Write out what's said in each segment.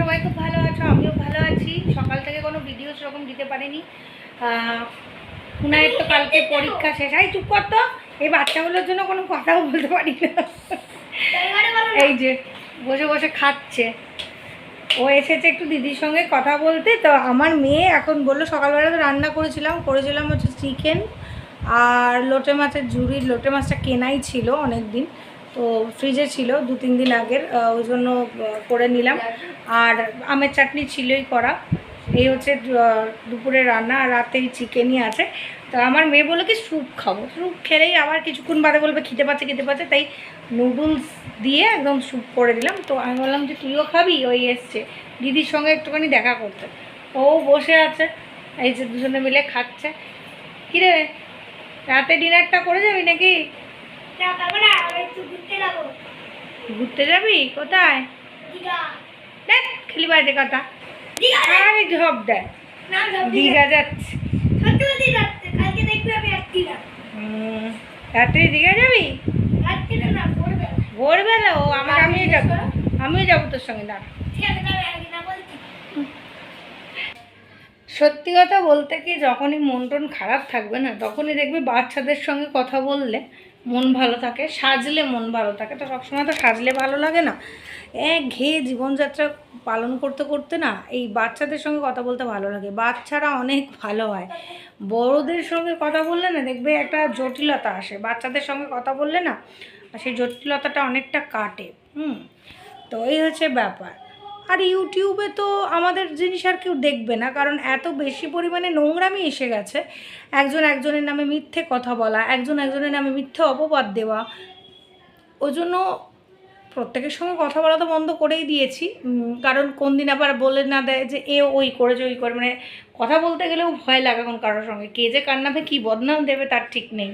সবাই খুব ভালো আছো, আমিও ভালো আছি। সকাল থেকে কোনো ভিডিও সেরকম দিতে পারিনি। পুনায়ের তো কালকে পরীক্ষা শেষ। এই চুপ কর তো। এই বাচ্চাগুলোর জন্য কোনো কথাও বলতে পারি না। এই যে, বসে বসে খাচ্ছে। ও এসেছে একটু দিদির সঙ্গে কথা বলতে। তো আমার মেয়ে এখন বলল, সকালবেলা তো রান্না করেছিলাম। করেছিলাম হচ্ছে চিকেন আর লোটে মাছের ঝুড়ি লোটে মাছটা কেনাই ছিল অনেক দিন তো ফ্রিজে ছিল, দু, তিন দিন আগের ওই জন্য করে নিলাম। আর আমের চাটনি ছিলই করা। এই হচ্ছে দুপুরে রান্না, আর রাতেই চিকেনই আছে। তো আমার মেয়ে বলে কি, স্যুপ খাব। স্যুপ খেলেই আবার কিছুক্ষণ বাদে বলবে খেতে পাচ্ছে খেতে পাচ্ছে। তাই নুডলস দিয়ে একদম স্যুপ করে দিলাম। তো আমি বললাম যে, তুইও খাবি? ওই এসছে। দিদির সঙ্গে একটুখানি দেখা করতে। ও বসে আছে, এই যে দুজনে মিলে খাচ্ছে। কিরে, রাতে ডিনারটা করে যাবি নাকি? ঘুরতে যাবি? কোথায়? দেখ খেলি বাজে কথা। আরে ঝপ দেয় দীঘা। যাচ্ছে রাত্রে দীঘা যাবি? ভোরবেলা। ও আমার আমিও যাব। আমিও যাব তোর সঙ্গে দাঁড়া। সত্যি কথা বলতে কি যখনই মন টন খারাপ থাকবে না তখনই দেখবে বাচ্চাদের সঙ্গে কথা বললে মন ভালো থাকে, সাজলে মন ভালো থাকে। তো সবসময় তো সাজলে ভালো লাগে না। এক ঘেয়ে জীবনযাত্রা পালন করতে করতে না, এই বাচ্চাদের সঙ্গে কথা বলতে ভালো লাগে। বাচ্চারা অনেক ভালো হয়। বড়োদের সঙ্গে কথা বললে না, দেখবে একটা জটিলতা আসে। বাচ্চাদের সঙ্গে কথা বললে না, সেই জটিলতাটা অনেকটা কাটে। হুম, তো এই হচ্ছে ব্যাপার। আর ইউটিউবে তো আমাদের জিনিস আর কেউ দেখবে না, কারণ এত বেশি পরিমাণে নোংরামি এসে গেছে। একজন একজনের নামে মিথ্যে কথা বলা, একজন একজনের নামে মিথ্যে অপবাদ দেওয়া। ওই জন্য প্রত্যেকের সঙ্গে কথা বলা তো বন্ধ করেই দিয়েছি। কারণ কোন দিন আবার বলে না দেয় যে, এ ওই করেছে, ওই করে মানে কথা বলতে গেলেও ভয় লাগে এখন কারোর সঙ্গে। কে যে কার নামে কী বদনাম দেবে তার ঠিক নেই।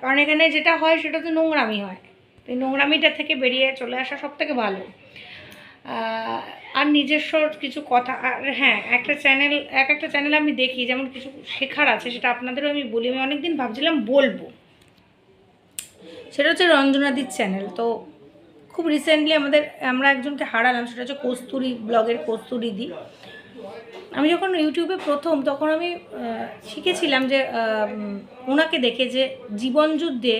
কারণ এখানে যেটা হয় সেটা তো নোংরামি হয়। তো নোংরামিটা থেকে বেরিয়ে চলে আসা সব থেকে ভালো। আর নিজস্ব কিছু কথা, আর হ্যাঁ একটা চ্যানেল এক একটা চ্যানেল আমি দেখি, যেমন কিছু শেখার আছে, সেটা আপনাদেরও আমি বলি। আমি অনেকদিন ভাবছিলাম বলব। সেটা হচ্ছে রঞ্জনাদির চ্যানেল তো খুব রিসেন্টলি আমাদের, আমরা একজনকে হারালাম, সেটা হচ্ছে কস্তুরি, ব্লগের কস্তুরি দি। আমি যখন ইউটিউবে প্রথম, তখন আমি শিখেছিলাম যে ওনাকে দেখে যে জীবনযুদ্ধে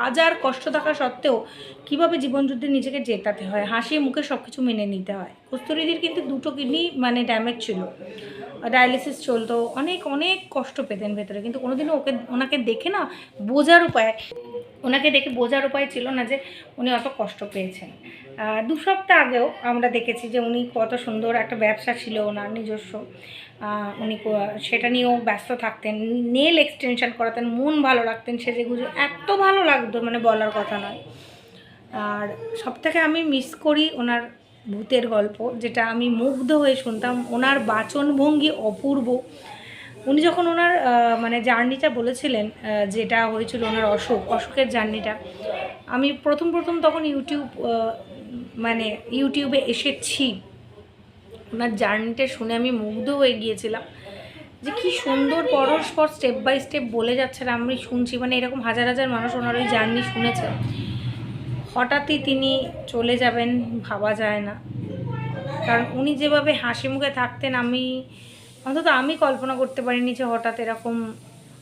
হাজার কষ্ট থাকা সত্ত্বেও কীভাবে জীবনযুদ্ধে নিজেকে জেতাতে হয়? হাসি, মুখে সব কিছু মেনে নিতে হয়। কস্তুরিদির কিন্তু দুটো কিডনি মানে ড্যামেজ ছিল। ডায়ালিসিস চলতো। অনেক অনেক কষ্ট পেতেন ভেতরে। কিন্তু কোনোদিনও ওকে, ওনাকে দেখে না বোঝার উপায় ওনাকে দেখে বোঝার উপায় ছিল না যে উনি অত কষ্ট পেয়েছেন। দু সপ্তাহ আগেও আমরা দেখেছি যে উনি কত সুন্দর একটা ব্যবসা ছিল ওনার নিজস্ব। উনি সেটা নিয়েও ব্যস্ত থাকতেন, নেল এক্সটেনশন করাতেন, মন ভালো রাখতেন, সেজে গুজে এত ভালো লাগতো মানে বলার কথা নয়। আর সব থেকে আমি মিস করি ওনার ভূতের গল্প, যেটা আমি মুগ্ধ হয়ে শুনতাম, ওনার বাচনভঙ্গি অপূর্ব। উনি যখন ওনার মানে জার্নিটা বলেছিলেন যেটা হয়েছিল ওনার অসুখ অসুখের জার্নিটা, আমি প্রথম প্রথম তখন ইউটিউব মানে ইউটিউবে এসেছি। ওনার জার্নিটা শুনে আমি মুগ্ধ হয়ে গিয়েছিলাম যে কি সুন্দর পরস্পর স্টেপ বাই স্টেপ বলে যাচ্ছে আর আমি শুনছি মানে এরকম হাজার হাজার মানুষ ওনার ওই জার্নি শুনেছে। হঠাৎই তিনি চলে যাবেন, ভাবা যায় না। কারণ উনি যেভাবে হাসি মুখে থাকতেন, আমি অন্তত আমি কল্পনা করতে পারিনি যে হঠাৎ এরকম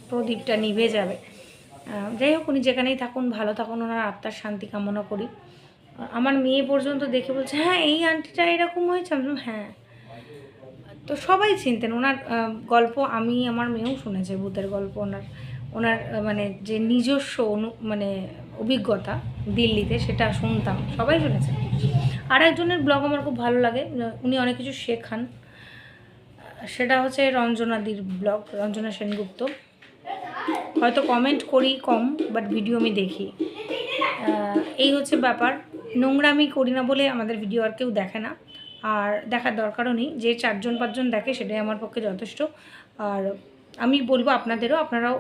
প্রদীপটা নিভে যাবে। যাই হোক, উনি যেখানেই থাকুন, ভালো থাকুন, ওনার আত্মার শান্তি কামনা করি। আমার মেয়ে পর্যন্ত দেখে বলছে হ্যাঁ এই আন্টিটা এরকম হয়েছে? আমি হ্যাঁ। তো সবাই চিনতেন, ওনার গল্প আমি, আমার মেয়েও শুনেছে, ভূতের গল্প, ওনার ওনার মানে যে নিজস্ব অনু মানে অভিজ্ঞতা দিল্লিতে, সেটা শুনতাম, সবাই শুনেছে। আর একজনের ব্লগ আমার খুব ভালো লাগে, উনি অনেক কিছু শেখান। সেটা হচ্ছে রঞ্জনাদির ব্লগ, রঞ্জনা সেনগুপ্ত। হয়তো কমেন্ট করি কম বাট ভিডিও আমি দেখি। এই হচ্ছে ব্যাপার। নোংরা আমি করি না বলে আমাদের ভিডিও আর কেউ দেখে না। আর দেখার দরকারও নেই। যে চারজন পাঁচজন দেখে, সেটাই আমার পক্ষে যথেষ্ট। আর আমি বলব আপনাদেরও, আপনারাও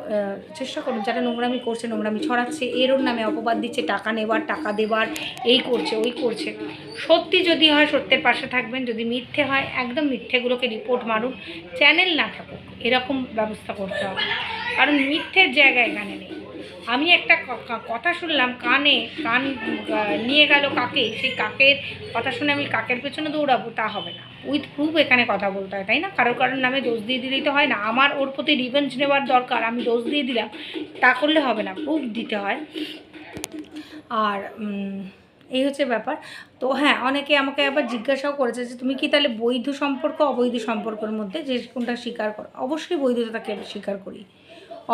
চেষ্টা করুন, যারা নোংরামি করছে, নোংরামি ছড়াচ্ছে এরও নামে অপবাদ দিচ্ছে, টাকা নেবার, টাকা দেবার, এই করছে, ওই করছে। সত্যি যদি হয়, সত্যের পাশে থাকবেন, যদি মিথ্যে হয়, একদম মিথ্যেগুলোকে রিপোর্ট মারুন চ্যানেল না থাকুক, এরকম ব্যবস্থা করতে হবে। কারণ মিথ্যের জায়গা এখানে নেই। আমি একটা কথা শুনলাম, কানে, কান নিয়ে গেল কাকে, সেই কাকের কথা শুনে আমি কাকের পেছনে দৌড়াবো, তা হবে না। উইথ প্রুফ এখানে কথা বলতে হয়, তাই না? কারোর কারোর নামে দোষ দিয়ে দিলেই তো হয় না। আমার ওর প্রতি রিভেঞ্জ নেওয়ার দরকার, আমি দোষ দিয়ে দিলাম, তা করলে হবে না প্রুফ দিতে হয়। আর এই হচ্ছে ব্যাপার। তো হ্যাঁ অনেকে আমাকে আবার জিজ্ঞাসাও করেছে যে, তুমি কি তাহলে বৈধ সম্পর্ক, অবৈধ সম্পর্কের মধ্যে যে কোনটা স্বীকার করো অবশ্যই বৈধতাকে স্বীকার করি।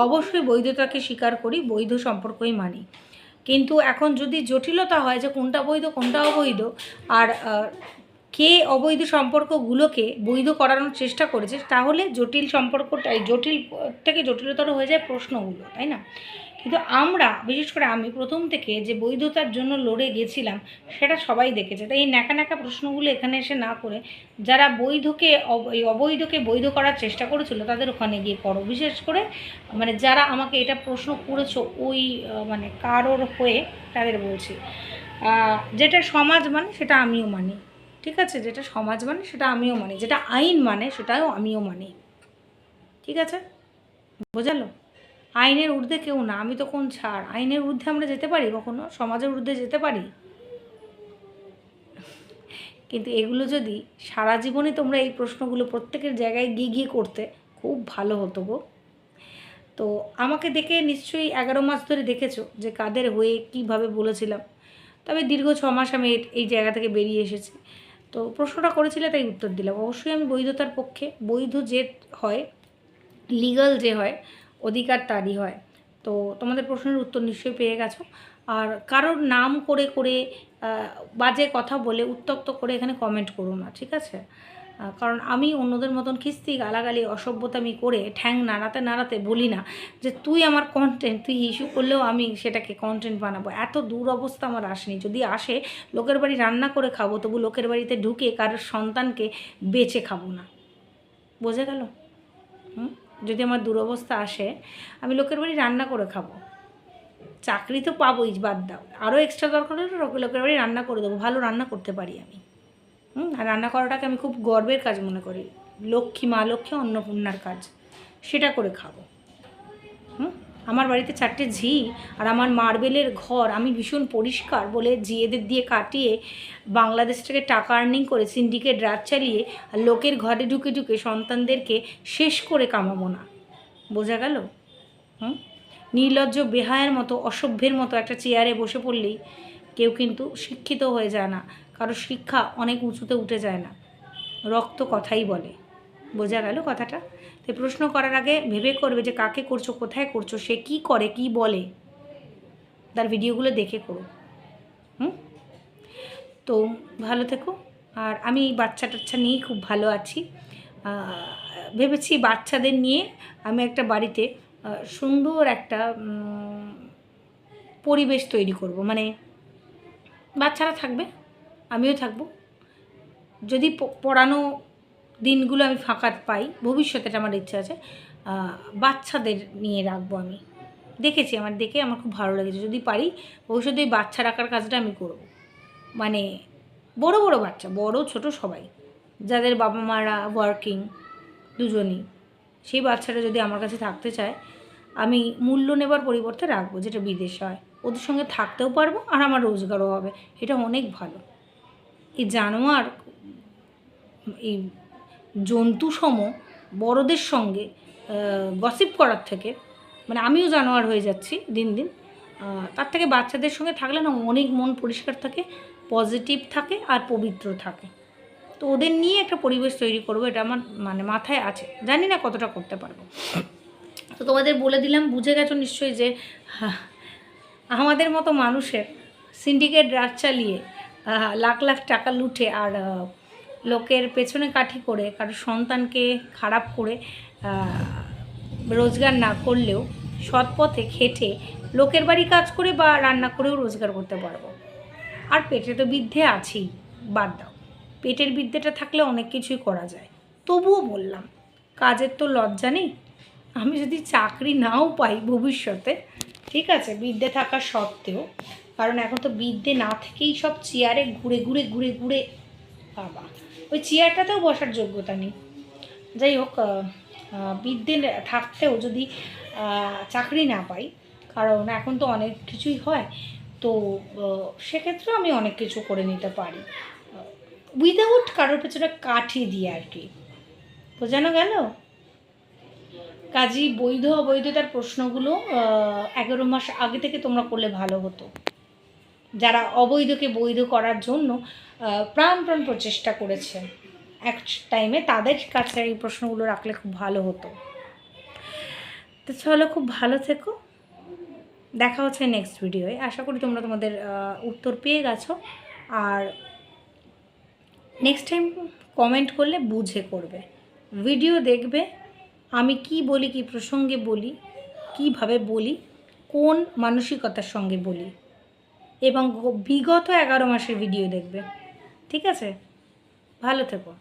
অবশ্যই বৈধতাকে স্বীকার করি, বৈধ সম্পর্কই মানি। কিন্তু এখন যদি জটিলতা হয় যে কোনটা বৈধ, কোনটা অবৈধ, আর কে অবৈধ সম্পর্কগুলোকে বৈধ করানোর চেষ্টা করেছে, তাহলে জটিল সম্পর্কটাই জটিল থেকে জটিলতর হয়ে যায় প্রশ্নগুলো, তাই না? কিন্তু আমরা, বিশেষ করে আমি প্রথম থেকে যে বৈধতার জন্য লড়ে গেছিলাম, সেটা সবাই দেখেছে। তাই এই ন্যাকা ন্যাকা প্রশ্নগুলো এখানে এসে না করে যারা বৈধকে এই অবৈধকে বৈধ করার চেষ্টা করেছিল, তাদের ওখানে গিয়ে করো বিশেষ করে মানে যারা আমাকে এটা প্রশ্ন করেছ, ওই মানে কারোর হয়ে তাদের বলছি। যেটা সমাজ মানে সেটা আমিও মানি। ঠিক আছে? যেটা সমাজ মানে সেটা আমিও মানি। যেটা আইন মানে সেটাও আমিও মানি। ঠিক আছে? বোঝালো? আইনের ঊর্ধ্বে কেউ না। আমি তো কোন ছাড়? আইনের ঊর্ধ্বে আমরা যেতে পারি? কখনো? সমাজের ঊর্ধ্বে যেতে পারি? কিন্তু এগুলো যদি সারা জীবনে তোমরা এই প্রশ্নগুলো প্রত্যেকের জায়গায় গিয়ে গিয়ে করতে, খুব ভালো হতো গো। তো আমাকে দেখে নিশ্চয়ই এগারো মাস ধরে দেখেছ যে কাদের হয়ে কীভাবে বলেছিলাম। তবে দীর্ঘ ছ মাস আমি এই- জায়গা থেকে বেরিয়ে এসেছি। তো প্রশ্নটা করেছিলে, তাই উত্তর দিলাম। অবশ্যই আমি বৈধতার পক্ষে, বৈধ যে হয় লিগাল যে হয়, অধিকার তারই হয়। তো তোমাদের প্রশ্নের উত্তর নিশ্চয়ই পেয়ে গেছো। আর কারোর নাম করে করে বাজে কথা বলে উত্তপ্ত করে এখানে কমেন্ট করো না, ঠিক আছে? কারণ আমি অন্যদের মতন খিস্তি গালাগালি অসভ্যতামি করে ঠ্যাং নাড়াতে নাড়াতে বলি না যে তুই আমার কন্টেন্ট তুই ইস্যু করলেও আমি সেটাকে কন্টেন্ট বানাবো। এত দূর অবস্থা আমার আসেনি। যদি আসে, লোকের বাড়ি রান্না করে খাব, তবু লোকের বাড়িতে ঢুকে কারোর সন্তানকে বেচে খাব না। বোঝা গেল? হুম? যদি আমার দুরবস্থা আসে, আমি লোকের বাড়ি রান্না করে খাব। চাকরি তো পাবোই, বাদ দাও। আরও এক্সট্রা দরকার হলে লোকের বাড়ি রান্না করে দেবো। ভালো রান্না করতে পারি আমি। আর রান্না করাটাকে আমি খুব গর্বের কাজ মনে করি। লক্ষ্মী, মা লক্ষ্মী, অন্নপূর্ণার কাজ। সেটা করে খাব। হুম, আমার বাড়িতে চারটে ঝি আর আমার মার্বেলের ঘর আমি ভীষণ পরিষ্কার বলে জিয়েদের দিয়ে কাটিয়ে বাংলাদেশ থেকে টাকা আর্নিং করে সিন্ডিকেট রাত চালিয়ে আর লোকের ঘরে ঢুকে ঢুকে সন্তানদেরকে শেষ করে কামাবো না। বোঝা গেল? হুম, নির্লজ্জ, বেহায়ের মতো, অসভ্যের মতো একটা চেয়ারে বসে পড়লেই কেউ কিন্তু শিক্ষিত হয়ে যায় না। কারও শিক্ষা অনেক উঁচুতে উঠে যায় না। রক্ত কথাই বলে। বোঝা গেল কথাটা? তো প্রশ্ন করার আগে ভেবে করবে যে কাকে করছ, কোথায় করছ, সে কি করে, কি বলে? তার ভিডিওগুলো দেখে করো। হুম? তো ভালো থেকো। আর আমি এই বাচ্চা টাচ্চা নিয়েই খুব ভালো আছি। ভেবেছি বাচ্চাদের নিয়ে আমি একটা বাড়িতে সুন্দর একটা পরিবেশ তৈরি করব। মানে বাচ্চারা থাকবে। আমিও থাকব। যদি পড়ানো দিনগুলো আমি ফাঁকা পাই, ভবিষ্যতে আমার ইচ্ছা আছে বাচ্চাদের নিয়ে রাখব আমি। দেখেছি, আমার দেখে আমার খুব ভালো লেগেছে। যদি পারি, ভবিষ্যতে ওই বাচ্চা রাখার কাজটা আমি করব। মানে বড় বড় বাচ্চা, বড়, ছোট সবাই, যাদের বাবা মারা ওয়ার্কিং দুজনই, সেই বাচ্চাটা যদি আমার কাছে থাকতে চায়, আমি মূল্য নেবার পরিবর্তে রাখব, যেটা বিদেশ হয়। ওদের সঙ্গে থাকতেও পারব আর আমার রোজগারও হবে। এটা অনেক ভালো। এই জানোয়ার, এই জন্তুসম বড়দের সঙ্গে গসিপ করার থেকে মানে আমিও জানোয়ার হয়ে যাচ্ছি দিন দিন তার থেকে বাচ্চাদের সঙ্গে থাকলে না অনেক মন পরিষ্কার থাকে পজিটিভ থাকে আর পবিত্র থাকে। তো ওদের নিয়ে একটা পরিবেশ তৈরি করব, এটা আমার মানে মাথায় আছে। জানি না কতটা করতে পারব। তো তোমাদের বলে দিলাম, বুঝে গেছো নিশ্চয়ই যে আমাদের মতো মানুষের সিন্ডিকেট রাত চালিয়ে লাখ লাখ টাকা লুটে আর লোকের পেছনে কাঠি করে, কারও সন্তানকে খারাপ করে রোজগার না করলেও সৎ পথে খেটে লোকের বাড়ি কাজ করে বা রান্না করেও রোজগার করতে পারব। আর পেটে তো বিদ্ধে আছেই, বাদ দাও। পেটের বিদ্যেটা থাকলে অনেক কিছুই করা যায়। তবুও বললাম, কাজের তো লজ্জা নেই। আমি যদি চাকরি নাও পাই ভবিষ্যতে, ঠিক আছে, বিদ্যে থাকা সত্ত্বেও। কারণ এখন তো বিদ্যে না থেকেই সব চেয়ারে ঘুরে ঘুরে ঘুরে ঘুরে বাবা। ওই চেয়ারটাতেও বসার যোগ্যতা নেই। যাই হোক বিদ্যে থাকতেও যদি চাকরি না পাই কারণ এখন তো অনেক কিছুই হয় তো আহ, সেক্ষেত্রে আমি অনেক কিছু করে নিতে পারি। উইদাউট কারোর পেছনে কাঠি দিয়ে আর কি। বোঝানো গেল? কাজী বৈধ অবৈধতার প্রশ্নগুলো এগারো মাস আগে থেকে তোমরা করলে ভালো হতো। যারা অবৈধকে বৈধ করার জন্য আহ, প্রাণ প্রাণ প্রচেষ্টা করেছে এক টাইমে তাদের কাছে এই প্রশ্নগুলো রাখলে খুব ভালো হতো। তো চলো খুব ভালো থেকো। দেখা হচ্ছে নেক্সট ভিডিওয়ে আশা করি তোমরা তোমাদের উত্তর পেয়ে গেছো। আর নেক্সট টাইম কমেন্ট করলে বুঝে করবে। ভিডিও দেখবে আমি কি বলি কি প্রসঙ্গে বলি কীভাবে বলি কোন মানসিকতার সঙ্গে বলি। এবং বিগত এগারো মাসের ভিডিও দেখবে। ঠিক আছে? ভালো থেকো।